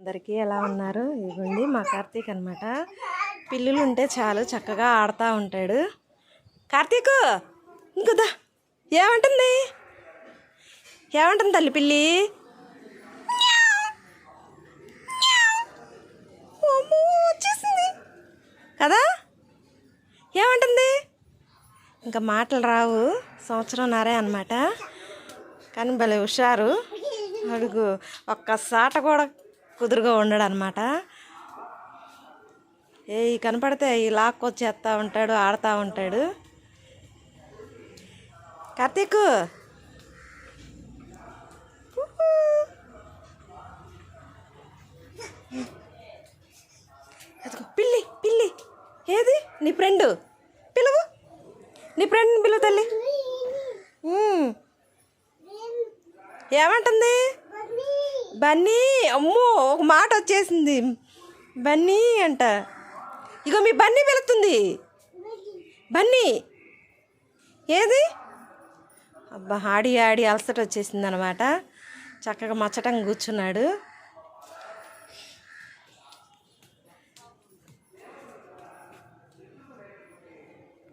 అందరికీ ఎలా ఉన్నారు? ఇదిగోండి మా కార్తీక్ అనమాట పిల్లులు ఉంటే చాలు చక్కగా ఆడుతూ ఉంటాడు. కార్తీక్ ఇంకొద్దా ఏమంటుంది? ఏమంటుంది తల్లి పిల్లి? వచ్చేసింది. కదా? ఏమంటుంది? ఇంకా మాటలు రావు. సంవత్సరంన్నరే అనమాట కానీ భలే హుషారు. అడుగు ఒక్కసాట కూడా కుదురుగా ఉండడు అనమాట ఏ కనపడితే ఈ లాక్కొచ్చేస్తూ ఉంటాడు ఆడుతూ ఉంటాడు. కార్తీక్! పిల్లి పిల్లి. ఏది? నీ ఫ్రెండ్. పిలువు. నీ ఫ్రెండ్ పిలువు తల్లి. ఏమంటుంది? బన్నీ అమ్మో ఒక మాట వచ్చేసింది. బన్నీ అంట. ఇగో మీ బన్నీ వెళుతుంది. బన్నీ. ఏది? అబ్బా ఆడి ఆడి అలసట వచ్చేసింది అనమాట చక్కగా మచ్చటం కూర్చున్నాడు.